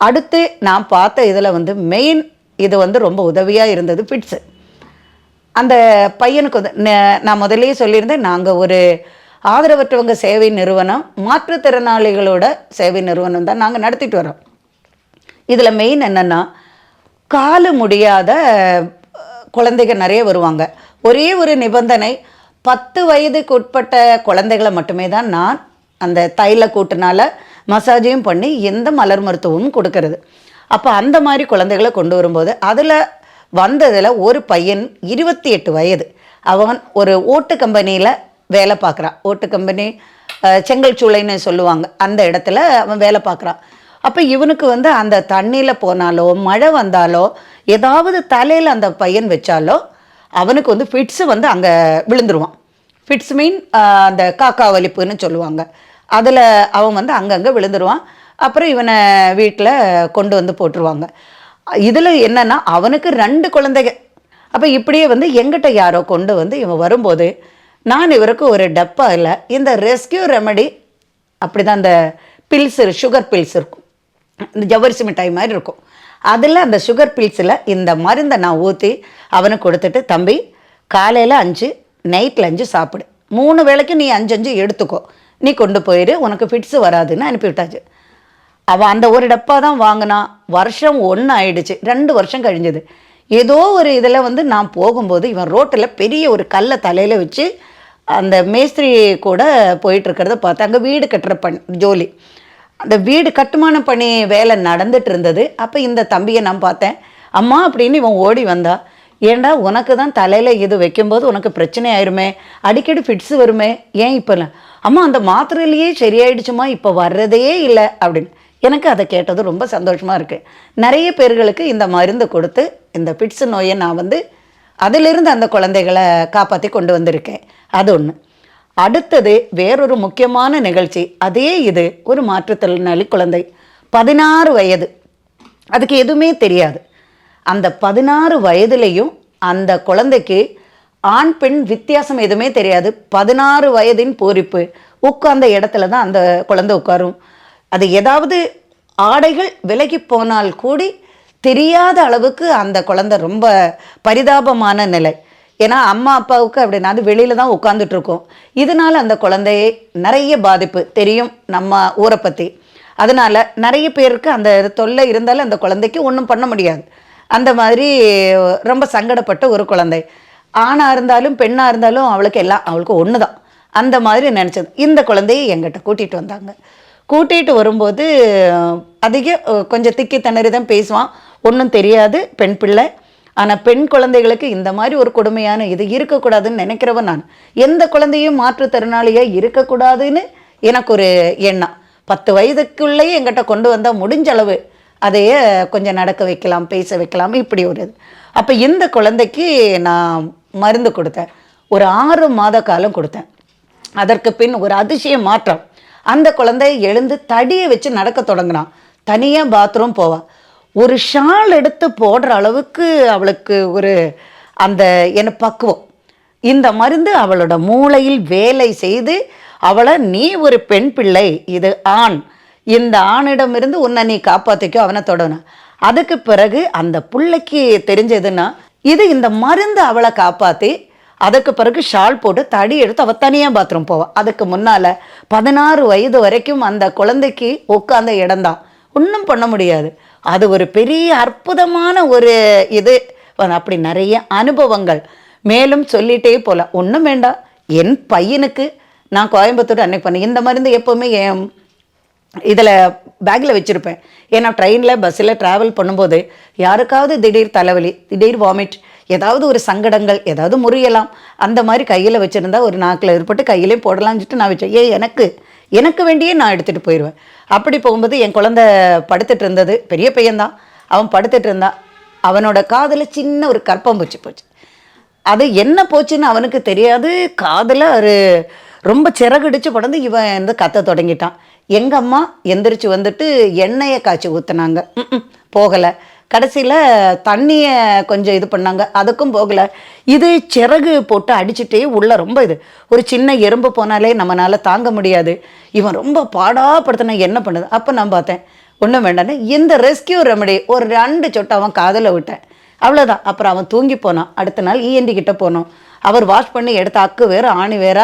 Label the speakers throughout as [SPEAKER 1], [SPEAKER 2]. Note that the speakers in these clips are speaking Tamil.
[SPEAKER 1] அடுத்து நான் பார்த்த இதில் வந்து மெயின் இது வந்து ரொம்ப உதவியாக இருந்தது பிட்ஸு அந்த பையனுக்கு வந்து நான் முதல்லயே சொல்லியிருந்தேன் நாங்கள் ஒரு ஆதரவற்றவங்க சேவை நிறுவனம் மாற்றுத்திறனாளிகளோட சேவை நிறுவனம் தான் நாங்கள் நடத்திட்டு வரோம். இதில் மெயின் என்னென்னா காலு முடியாத குழந்தைகள் குழந்தைங்க நிறைய வருவாங்க. ஒரே ஒரு நிபந்தனை பத்து வயதுக்கு உட்பட்ட குழந்தைகளை மட்டுமே தான் நான் அந்த தைல கூட்டுனால மசாஜையும் பண்ணி எந்த மலர் மருத்துவமும் கொடுக்கறது. அப்போ அந்த மாதிரி குழந்தைகளை கொண்டு வரும்போது அதில் வந்ததில் ஒரு பையன் இருபத்தி எட்டு வயது. அவன் ஒரு ஓட்டு கம்பெனியில் வேலை பார்க்குறான். ஓட்டு கம்பெனி செங்கல் சூளைன்னு சொல்லுவாங்க. அந்த இடத்துல அவன் வேலை பார்க்குறான். அப்போ இவனுக்கு வந்து அந்த தண்ணியில் போனாலோ மழை வந்தாலோ ஏதாவது தலையில் அந்த பையன் வச்சாலோ அவனுக்கு வந்து ஃபிட்ஸு வந்து அங்கே விழுந்துருவான். ஃபிட்ஸ் மீன் அந்த காக்கா வலிப்புன்னு சொல்லுவாங்க. அதில் அவன் வந்து அங்கங்கே விழுந்துருவான். அப்புறம் இவனை வீட்டில் கொண்டு வந்து போட்டுருவாங்க. இதில் என்னன்னா அவனுக்கு ரெண்டு குழந்தைங்க அப்போ இப்படியே வந்து எங்கிட்ட யாரோ கொண்டு வந்து இவன் வரும்போது நான் இவருக்கு ஒரு டப்பா இல்லை இந்த ரெஸ்கியூ ரெமடி அப்படி தான் அந்த பில்ஸ் சுகர் பில்ஸ் இருக்கும். இந்த ஜவ்வரிசி மிட்டாய் மாதிரி இருக்கும். அதில் அந்த சுகர் பில்ஸில் இந்த மருந்தை நான் ஊற்றி அவனுக்கு கொடுத்துட்டு தம்பி காலையில் அஞ்சு நைட்டில் அஞ்சு சாப்பிடு. மூணு வேளைக்கும் நீ அஞ்சு அஞ்சு எடுத்துக்கோ. நீ கொண்டு போயிரு உனக்கு ஃபிட்ஸு வராதுன்னு அனுப்பிவிட்டாச்சு. அவள் அந்த ஒரு டப்பா தான் வாங்கினான் வருஷம் ஒன்று ஆயிடுச்சு ரெண்டு வருஷம் கழிஞ்சது. ஏதோ ஒரு இதில் வந்து நான் போகும்போது இவன் ரோட்டில் பெரிய ஒரு கல்லை தலையில் வச்சு அந்த மேஸ்திரி கூட போயிட்டுருக்கிறத பார்த்தேன் பார்த்து அங்கே வீடு கட்டுற பண் ஜோலி. அந்த வீடு கட்டுமான பணி வேலை நடந்துட்டு இருந்தது. அப்போ இந்த தம்பியை நான் பார்த்தேன். அம்மா அப்படின்னு இவன் ஓடி வந்தா ஏன்டா உனக்கு தான் தலையில் இது வைக்கும்போது உனக்கு பிரச்சனை ஆயிருமே? அடிக்கடி ஃபிட்ஸ் வருமே? ஏன் இப்போ இல்லை அம்மா அந்த மாத்திரையிலேயே சரியாயிடுச்சுமா? இப்போ வர்றதே இல்லை அப்படின்னு. எனக்கு அதை கேட்டது ரொம்ப சந்தோஷமாக இருக்குது நிறைய பேர்களுக்கு இந்த மருந்து கொடுத்து இந்த ஃபிட்ஸ் நோயை நான் வந்து அதிலிருந்து அந்த குழந்தைகளை காப்பாற்றி கொண்டு வந்திருக்கேன். அது ஒன்று அடுத்தது வேறொரு முக்கியமான நிகழ்ச்சி. அதே இது ஒரு மாற்றுத்திறனாளி குழந்தை. பதினாறு வயது. அதுக்கு எதுவுமே தெரியாது. அந்த பதினாறு வயதுலேயும் அந்த குழந்தைக்கு ஆண் பெண் வித்தியாசம் எதுவுமே தெரியாது. பதினாறு வயதின் பூரிப்பு. உட்கார்ந்த இடத்துல தான் அந்த குழந்தை உட்காரும். அது ஏதாவது ஆடைகள் விலகி போனால் கூடி தெரியாத அளவுக்கு அந்த குழந்தை ரொம்ப பரிதாபமான நிலை. ஏன்னா அம்மா அப்பாவுக்கு அப்படின்னா அது வெளியில தான் உட்காந்துட்டு இருக்கோம் இதனால அந்த குழந்தையை நிறைய பாதிப்பு தெரியும் நம்ம ஊரை பற்றி அதனால நிறைய பேருக்கு அந்த தொல்லை இருந்தாலும் அந்த குழந்தைக்கு ஒன்றும் பண்ண முடியாது. அந்த மாதிரி ரொம்ப சங்கடப்பட்ட ஒரு குழந்தை. ஆணாக இருந்தாலும் பெண்ணாக இருந்தாலும் அவளுக்கு எல்லாம் அவளுக்கு ஒன்று தான் அந்த மாதிரி நினச்சது. இந்த குழந்தையை எங்கிட்ட கூட்டிகிட்டு வந்தாங்க. கூட்டிகிட்டு வரும்போது அதிக கொஞ்சம் திக்கி திணறி தான் பேசுவான். ஒன்றும் தெரியாது பெண் பிள்ளை. ஆனால் பெண் குழந்தைகளுக்கு இந்த மாதிரி ஒரு கொடுமையான இது இருக்கக்கூடாதுன்னு நினைக்கிறவன் நான். எந்த குழந்தையும் மாற்றுத்திறனாளியாக இருக்கக்கூடாதுன்னு எனக்கு ஒரு எண்ணம். பத்து வயதுக்குள்ளேயே எங்கிட்ட கொண்டு வந்தால் முடிஞ்ச அளவு அதையே கொஞ்சம் நடக்க வைக்கலாம் பேச வைக்கலாம் இப்படி ஒரு இது. அப்போ இந்த குழந்தைக்கு நான் மருந்து கொடுத்தேன். ஒரு ஆறு மாத காலம் கொடுத்தேன். அதற்கு பின் ஒரு அதிசய மாற்றம். அந்த குழந்தை எழுந்து தடியை வச்சு நடக்க தொடங்கினான். தனியாக பாத்ரூம் போவா. ஒரு ஷால் எடுத்து போடுற அளவுக்கு அவளுக்கு ஒரு அந்த என்ன பக்குவம். இந்த மருந்து அவளோட மூளையில் வேலை செய்து அவளை நீ ஒரு பெண் பிள்ளை இது ஆண். இந்த ஆணிடமிருந்து உன்னை நீ காப்பாற்றிக்கோ அவனை தொடணும். அதுக்கு பிறகு அந்த பிள்ளைக்கு தெரிஞ்சதுன்னா இது இந்த மருந்து அவளை காப்பாற்றி அதுக்கு பிறகு ஷால் போட்டு தடி எடுத்து அவள் தனியாக பாத்ரூம் போவாள் அதுக்கு முன்னால் பதினாறு வயது வரைக்கும் அந்த குழந்தைக்கு உட்காந்த இடம்தான். ஒன்றும் பண்ண முடியாது. அது ஒரு பெரிய அற்புதமான ஒரு இது. அப்படி நிறைய அனுபவங்கள். மேலும் சொல்லிட்டே போகலாம் ஒன்றும் வேண்டாம். என் பையனுக்கு நான் கோயம்புத்தூர் அன்னைக்கு பண்ணேன் இந்த மருந்து எப்போவுமே என் இதில் பேக்கில் வச்சுருப்பேன். ஏன்னா ட்ரெயினில் பஸ்ஸில் ட்ராவல் பண்ணும்போது யாருக்காவது திடீர் தலைவலி திடீர் வாமிட் ஏதாவது ஒரு சங்கடங்கள் ஏதாவது முறியலாம் அந்த மாதிரி கையில் வச்சுருந்தா ஒரு நாக்கில் ஏற்பட்டு கையிலே போடலாம்னு சொல்லிட்டு நான் வச்சேன். ஏன் எனக்கு எனக்கு வேண்டியே நான் எடுத்துகிட்டு போயிடுவேன் அப்படி போகும்போது என் குழந்த படுத்துட்டு இருந்தது. பெரிய பையன்தான் அவன் படுத்துட்டு இருந்தான் அவனோட காதில் சின்ன ஒரு கற்பம் பூச்சி போச்சு. அது என்ன போச்சுன்னு அவனுக்கு தெரியாது. காதில் ஒரு ரொம்ப சிறகடிச்சு படந்து இவன் வந்து கத்த தொடங்கிட்டான். எங்கள் அம்மா எந்திரிச்சு வந்துட்டு எண்ணெயை காய்ச்சி ஊற்றுனாங்க போகலை. கடைசியில் தண்ணியை கொஞ்சம் இது பண்ணாங்க. அதுக்கும் போகலை. இது சிறகு போட்டு அடிச்சுட்டே உள்ளே ரொம்ப இது. ஒரு சின்ன எறும்பு போனாலே நம்மளால் தாங்க முடியாது. இவன் ரொம்ப பாடாப்படுத்தினா என்ன பண்ணுது? அப்போ நான் பார்த்தேன். ஒன்றும் வேண்டானே இந்த ரெஸ்கியூ ரெமடி ஒரு ரெண்டு சொட்டை அவன் காதில் விட்டேன். அவ்வளோதான் அப்புறம் அவன் தூங்கி போனான். அடுத்த நாள் இஎன்டி கிட்டே போனோம். அவர் வாஷ் பண்ணி எடுத்த அக்கு வேறு ஆணி வேற.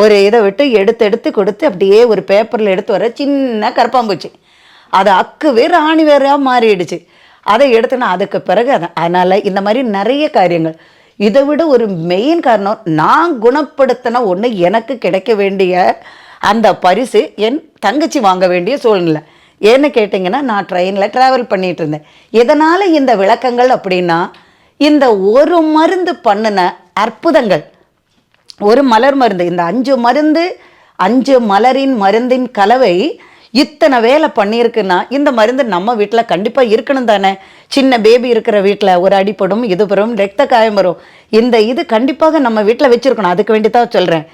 [SPEAKER 1] ஒரு இதை விட்டு எடுத்து எடுத்து கொடுத்து அப்படியே ஒரு பேப்பரில் எடுத்து வர சின்ன கரப்பாம்பூச்சி. அது அக்கு வேறு ஆணி வேறையாக மாறிடுச்சு. அதை எடுத்துனா அதுக்கு பிறகு அதை அதனால் இந்த மாதிரி நிறைய காரியங்கள். இதை விட ஒரு மெயின் காரணம் நான் குணப்படுத்தின ஒன்று எனக்கு கிடைக்க வேண்டிய அந்த பரிசு என் தங்கச்சி வாங்க வேண்டிய சூழ்நிலை. ஏன்னு கேட்டிங்கன்னா நான் ட்ரெயினில் ட்ராவல் பண்ணிகிட்டு இருந்தேன். இதனால் இந்த விளக்கங்கள் அப்படின்னா இந்த ஒரு மருந்து பண்ணின அற்புதங்கள். ஒரு மலர் மருந்து இந்த அஞ்சு மருந்து அஞ்சு மலரின் மருந்தின் கலவை இத்தனை வேலை பண்ணியிருக்குன்னா இந்த மருந்து நம்ம வீட்டில் கண்டிப்பாக இருக்கணும் தானே. சின்ன பேபி இருக்கிற வீட்டில் ஒரு அடிப்படும் இது வரும் ரத்த காயம் வரும். இந்த இது கண்டிப்பாக நம்ம வீட்டில் வச்சுருக்கணும். அதுக்கு வேண்டி தான் சொல்கிறேன்